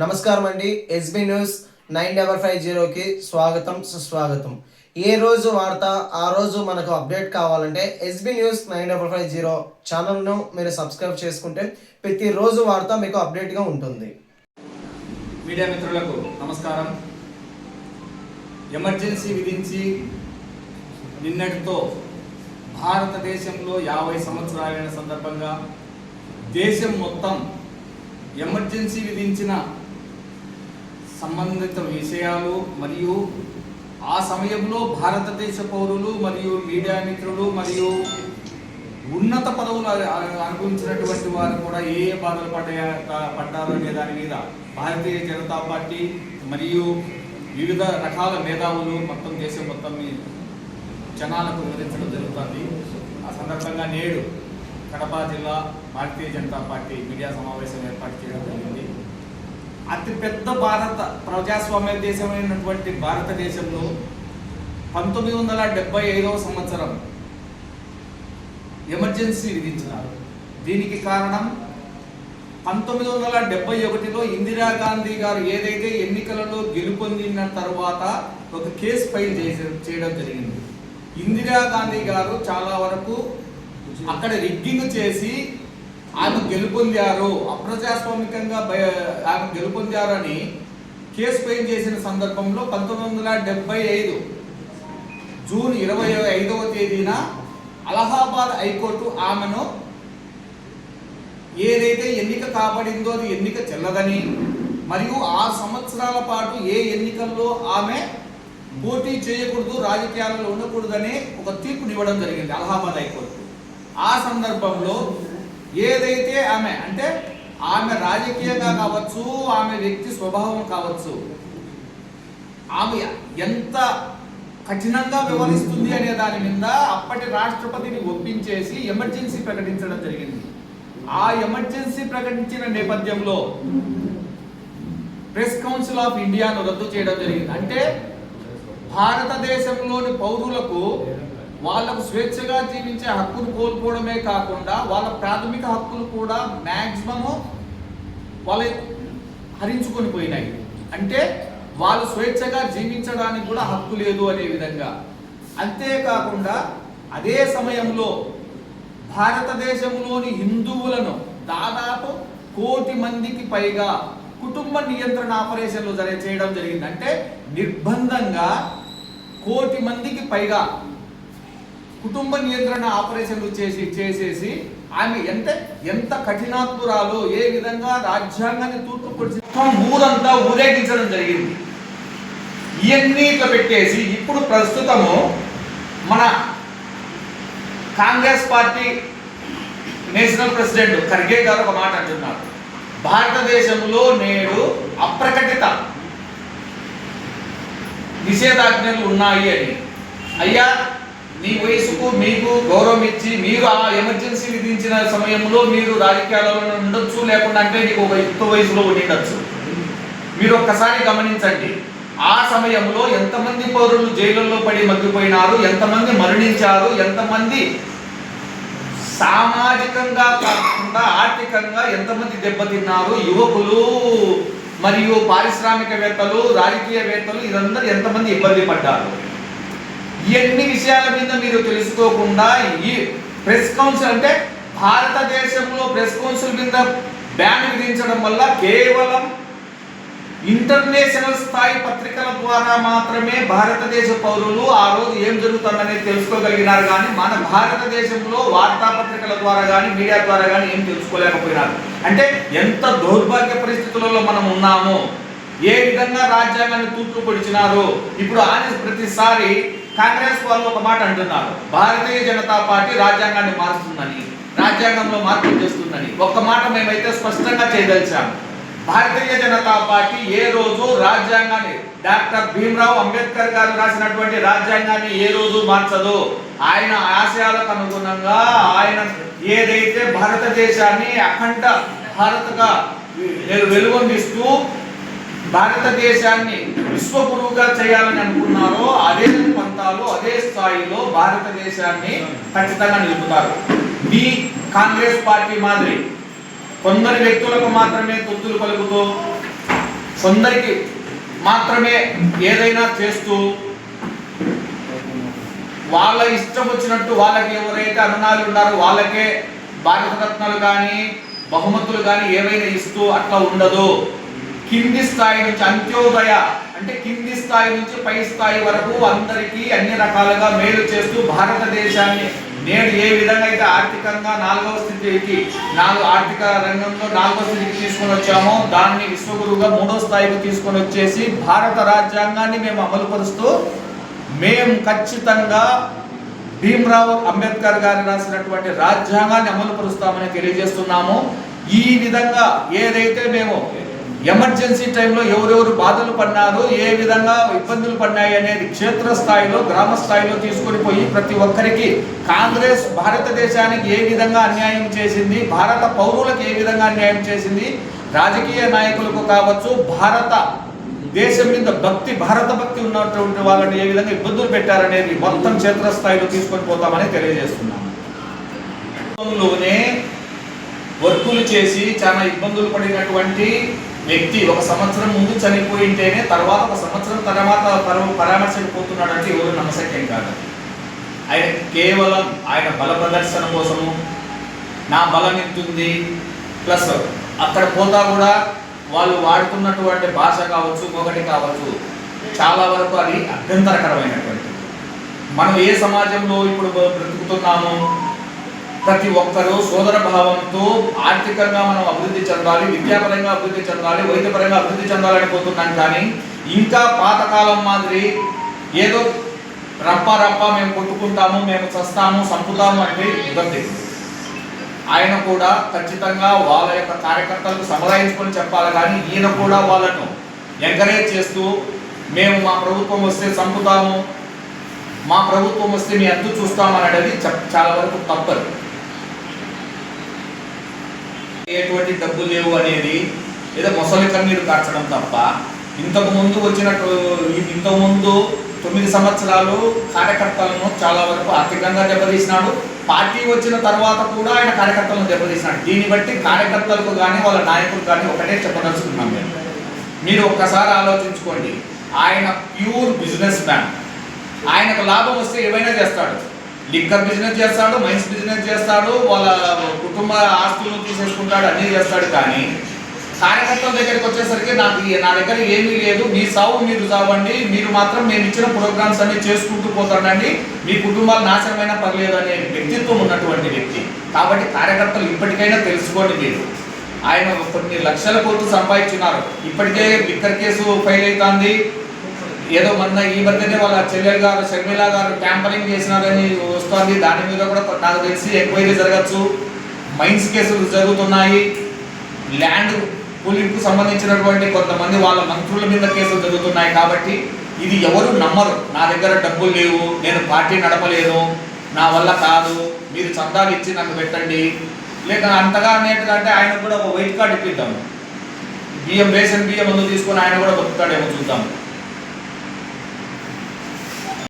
నమస్కారం అండి. SB news nine double five జీరోకి స్వాగతం సుస్వాగతం. ఏ రోజు వార్త ఆ రోజు మనకు అప్డేట్ కావాలంటే SB news nine double five zero ఛానల్ను మీరు సబ్స్క్రైబ్ చేసుకుంటే ప్రతిరోజు వార్త మీకు అప్డేట్గా ఉంటుంది. మీడియా మిత్రులకు నమస్కారం. ఎమర్జెన్సీ విధించి నిన్నటితో భారతదేశంలో యాభై సంవత్సరాలైన సందర్భంగా దేశం మొత్తం ఎమర్జెన్సీ విధించిన సంబంధిత విషయాలు మరియు ఆ సమయంలో భారతదేశ పౌరులు మరియు మీడియా మిత్రులు మరియు ఉన్నత పదవులు అనుభవించినటువంటి వారు కూడా ఏ ఏ బాధలు పడ్డా పడ్డారు అనే దాని మీద భారతీయ జనతా పార్టీ మరియు వివిధ రకాల మేధావులు మొత్తం దేశం మొత్తం మీ జనాలకు వివరించడం జరుగుతుంది. ఆ సందర్భంగా నేడు కడప జిల్లా భారతీయ జనతా పార్టీ మీడియా సమావేశం ఏర్పాటు చేయడం జరిగింది. అతిపెద్ద భారత ప్రజాస్వామ్య దేశమైనటువంటి భారతదేశంలో పంతొమ్మిది వందల డెబ్బై ఐదవ సంవత్సరం ఎమర్జెన్సీ విధించినారు. దీనికి కారణం పంతొమ్మిది వందల డెబ్బై ఒకటిలో ఇందిరాగాంధీ గారు ఏదైతే ఎన్నికలలో గెలుపొందిన తర్వాత ఒక కేసు ఫైల్ చేసే చేయడం జరిగింది. ఇందిరాగాంధీ గారు చాలా వరకు అక్కడ రిగ్గింగ్ చేసి ఆమె గెలుపొందారు. అప్రజాస్వామికంగా ఆమె గెలుపొందారు అని కేసు ఫైల్ చేసిన సందర్భంలో పంతొమ్మిది వందల డెబ్బై ఐదు జూన్ ఇరవై ఐదవ తేదీన అలహాబాద్ హైకోర్టు ఆమెను ఏదైతే ఎన్నిక కాబడిందో అది ఎన్నిక చెల్లదని మరియు ఆ సంవత్సరాల పాటు ఏ ఎన్నికల్లో ఆమె పోటీ చేయకూడదు రాజకీయాలలో ఉండకూడదని ఒక తీర్పునివ్వడం జరిగింది అలహాబాద్ హైకోర్టు. ఆ సందర్భంలో ఏదైతే ఆమె అంటే ఆమె రాజకీయంగా కావచ్చు ఆమె వ్యక్తి స్వభావం కావచ్చు ఆమె ఎంత కఠినంగా వివరిస్తుంది అనే దాని మీద అప్పటి రాష్ట్రపతిని ఒప్పించేసి ఎమర్జెన్సీ ప్రకటించడం జరిగింది. ఆ ఎమర్జెన్సీ ప్రకటించిన నేపథ్యంలో ప్రెస్ కౌన్సిల్ ఆఫ్ ఇండియాను రద్దు చేయడం జరిగింది. అంటే భారతదేశంలోని పౌరులకు వాళ్ళకు స్వేచ్ఛగా జీవించే హక్కును కోల్పోవడమే కాకుండా వాళ్ళ ప్రాథమిక హక్కులు కూడా మ్యాక్సిమము వాళ్ళ హరించుకొని పోయినాయి. అంటే వాళ్ళు స్వేచ్ఛగా జీవించడానికి కూడా హక్కు లేదు అనే విధంగా. అంతేకాకుండా అదే సమయంలో భారతదేశంలోని హిందువులను దాదాపు కోటి మందికి పైగా కుటుంబ నియంత్రణ ఆపరేషన్లు జరి చేయడం జరిగింది. అంటే నిర్బంధంగా కోటి మందికి పైగా కుటుంబ నియంత్రణ ఆపరేషన్లు చేసి చేసేసి ఆమె ఎంత ఎంత కఠినాత్మురాలు ఏ విధంగా రాజ్యాంగాన్ని తూర్పు పొడిచి ఊరంతా ఊరేగించడం జరిగింది. ఇవన్నీ ఇట్లా పెట్టేసి ఇప్పుడు ప్రస్తుతము మన Congress party national president Kharge గారు ఒక మాట అంటున్నారు. భారతదేశంలో నేడు అప్రకటిత నిషేధాజ్ఞలు ఉన్నాయి అని. అయ్యా మీ వయసుకు మీకు గౌరవం ఇచ్చి మీరు ఆ ఎమర్జెన్సీ విధించిన సమయంలో మీరు రాజకీయాలలో ఉండొచ్చు లేకుండా అంటే నీకు ఒక యుక్త వయసులో ఉండొచ్చు. మీరు ఒక్కసారి గమనించండి. ఆ సమయంలో ఎంతమంది పౌరులు జైలుల్లో పడి మగ్గిపోయినారు ఎంతమంది మరణించారు ఎంతమంది సామాజికంగా కాకుండా ఆర్థికంగా ఎంతమంది దెబ్బతిన్నారు యువకులు మరియు పారిశ్రామికవేత్తలు రాజకీయవేత్తలు ఇదందరూ ఎంతమంది ఇబ్బంది పడ్డారు. ఇవన్నీ విషయాల మీద మీరు తెలుసుకోకుండా ఈ ప్రెస్ కౌన్సిల్ అంటే భారతదేశంలో ప్రెస్ కౌన్సిల్ మీద బ్యాన్ విధించడం వల్ల కేవలం ఇంటర్నేషనల్ స్థాయి పత్రికల ద్వారా మాత్రమే భారతదేశ పౌరులు ఆ రోజు ఏం జరుగుతుందనేది తెలుసుకోగలిగినారు కానీ మన భారతదేశంలో వార్తాపత్రికల ద్వారా కానీ మీడియా ద్వారా కానీ ఏం తెలుసుకోలేకపోయినారు. అంటే ఎంత దౌర్భాగ్య పరిస్థితులలో మనం ఉన్నాము ఏ విధంగా రాజ్యాంగాన్ని తూట్లు పొడిచినారు ఇప్పుడు ఆయన ప్రతిసారి కాంగ్రెస్ వాళ్ళు ఒక మాట అంటున్నారు. భారతీయ జనతా పార్టీ రాజ్యాంగాన్ని మారుస్తుందని రాజ్యాంగంలో మార్పులు చేస్తుందని. ఒక్క మాట మేమైతే స్పష్టంగా చేయదలిచాము భారతీయ జనతా పార్టీ ఏ రోజు రాజ్యాంగాన్ని డాక్టర్ భీమ్రావ్ అంబేద్కర్ గారు రాసినటువంటి రాజ్యాంగాన్ని ఏ రోజు మార్చదు. ఆయన ఆశయాలకు అనుగుణంగా ఆయన ఏదైతే భారతదేశాన్ని అఖండ భారత్గా వెలుగొందిస్తూ భారతదేశాన్ని విశ్వగురువుగా చేయాలని అనుకున్నారో అదే పంతాలు అదే స్థాయిలో భారతదేశాన్ని ఖచ్చితంగా నిలుపుతారు. మీ కాంగ్రెస్ పార్టీ మాదిరి. కొందరి వ్యక్తులకు మాత్రమే తొత్తులు పలుకుతూ కొందరికి మాత్రమే ఏదైనా చేస్తూ వాళ్ళ ఇష్టం వచ్చినట్టు వాళ్ళకి ఎవరైతే అనునాలు ఉన్నారో వాళ్ళకే భారతరత్నాలు కానీ బహుమతులు కానీ ఏవైనా ఇస్తూ అట్లా ఉండదు. కింది స్థాయి నుంచి అంత్యోదయ అంటే కింది స్థాయి నుంచి పై స్థాయి వరకు అందరికీ అన్ని రకాలుగా మేలు చేస్తూ భారతదేశాన్ని నేడు ఏ విధంగా అయితే ఆర్థికంగా నాలుగవ స్థితికి నాలుగు ఆర్థిక రంగంలో నాలుగవ స్థితికి తీసుకొని వచ్చామో దాన్ని విశ్వగురువుగా మూడో స్థాయికి తీసుకొని వచ్చేసి భారత రాజ్యాంగాన్ని మేము అమలుపరుస్తూ మేము ఖచ్చితంగా భీమ్రావు అంబేద్కర్ గారు రాసినటువంటి రాజ్యాంగాన్ని అమలు పరుస్తామని తెలియజేస్తున్నాము. ఈ విధంగా ఏదైతే మేము ఎమర్జెన్సీ టైంలో ఎవరెవరు బాధలు పడినారో ఏ విధంగా ఇబ్బందులు పడినాయి అనేది క్షేత్ర స్థాయిలో గ్రామ స్థాయిలో తీసుకొని పోయి ప్రతి ఒక్కరికి కాంగ్రెస్ భారతదేశానికి ఏ విధంగా అన్యాయం చేసింది భారత పౌరులకు ఏ విధంగా అన్యాయం చేసింది రాజకీయ నాయకులకు కావచ్చు భారత దేశం మీద భక్తి భారత భక్తి ఉన్నటువంటి వాళ్ళని ఏ విధంగా ఇబ్బందులు పెట్టారనేది మొత్తం క్షేత్రస్థాయిలో తీసుకొని పోతామని తెలియజేస్తున్నాము వర్కులు చేసి చాలా ఇబ్బందులు పడినటువంటి వ్యక్తి ఒక సంవత్సరం ముందు చనిపోయింటేనే తర్వాత ఒక సంవత్సరం తర్వాత పర- పరామర్శకు ఎవరు నమ్మశక్యం కాదు. ఆయన కేవలం ఆయన బల ప్రదర్శన కోసము నా బలం ఎంతుంది ప్లస్ అక్కడ పోతా కూడా వాళ్ళు వాడుతున్నటువంటి భాష కావచ్చు ఒకటి కావచ్చు చాలా వరకు అది అభ్యంతరకరమైనటువంటి మనం ఏ సమాజంలో ఇప్పుడు బ్రతుకుతున్నాము ప్రతి ఒక్కరూ సోదర భావంతో ఆర్థికంగా మనం అభివృద్ధి చెందాలి విద్యాపరంగా అభివృద్ధి చెందాలి వైద్యపరంగా అభివృద్ధి చెందాలని పోతున్నాం కానీ ఇంకా పాతకాలం మాదిరి ఏదో రప్ప రప్ప మేము కొట్టుకుంటాము మేము చస్తాము చంపుతాము అంటే ఇబ్బంది ఆయన కూడా ఖచ్చితంగా వాళ్ళ యొక్క కార్యకర్తలకు సమరాయించుకొని చెప్పాలి కానీ ఈయన కూడా వాళ్ళను ఎంకరేజ్ చేస్తూ మేము మా ప్రభుత్వం వస్తే చంపుతాము మా ప్రభుత్వం వస్తే మీ ఎంత చూస్తామని అనేది చెప్- చాలా వరకు తప్పదు. ఎటువంటి డబ్బు లేవు అనేది ఏదో మొసలి కన్నీరు కార్చడం తప్ప ఇంతకు ముందు వచ్చినట్టు ఇంతకు ముందు తొమ్మిది సంవత్సరాలు కార్యకర్తలను చాలా వరకు ఆర్థికంగా దెబ్బతీసినాడు. పార్టీ వచ్చిన తర్వాత కూడా ఆయన కార్యకర్తలను దెబ్బతీసినాడు. దీన్ని బట్టి కార్యకర్తలకు కానీ వాళ్ళ నాయకులు కానీ ఒకటే చెప్పదలుచుకున్నాం మేము. మీరు ఒక్కసారి ఆలోచించుకోండి. ఆయన ప్యూర్ బిజినెస్ మ్యాన్. ఆయనకు లాభం వస్తే ఏమైనా చేస్తాడు. లిక్కర్ బిజినెస్ చేస్తాడు మైన్స్ బిజినెస్ చేస్తాడు వాళ్ళ కుటుంబ ఆస్తులను తీసేసుకుంటాడు అన్నీ చేస్తాడు కానీ కార్యకర్తల దగ్గరికి వచ్చేసరికి నాకు నా దగ్గర ఏమీ లేదు. మీ సావు మీరు చావండి మీరు మాత్రం మేము ఇచ్చిన ప్రోగ్రామ్స్ అన్ని చేసుకుంటూ పోతాడండి మీ కుటుంబాలు నాశనమైన పర్లేదు అనే వ్యక్తిత్వం ఉన్నటువంటి వ్యక్తి. కాబట్టి కార్యకర్తలు ఇప్పటికైనా తెలుసుకోండి మీరు. ఆయన కొన్ని లక్షల కోట్లు సంపాదించున్నారు. ఇప్పటికే లిక్కర్ కేసు ఫైల్ అవుతుంది. ఏదో మొన్న ఈ మధ్యనే వాళ్ళ చెల్లెలు గారు షర్మిల గారు ట్యాంపరింగ్ చేసినారని వస్తుంది. దాని మీద కూడా నాకు తెలిసి ఎంక్వైరీ జరగచ్చు. మైన్స్ కేసులు జరుగుతున్నాయి. ల్యాండ్ పూలింగ్కు సంబంధించినటువంటి కొంతమంది వాళ్ళ మంత్రుల మీద కేసులు జరుగుతున్నాయి కాబట్టి ఇది ఎవరు నమ్మరు. నా దగ్గర డబ్బులు లేవు నేను పార్టీ నడపలేను నా వల్ల కాదు మీరు చందాలు ఇచ్చి నాకు పెట్టండి. లేక అంతగా అనేటంటే అంటే ఆయన కూడా ఒక వైట్ కార్డు ఇప్పిద్దాం. బియ్యం రేషన్ బియ్యం ముందు తీసుకొని ఆయన కూడా బతుకుతాడేమో చూద్దాం.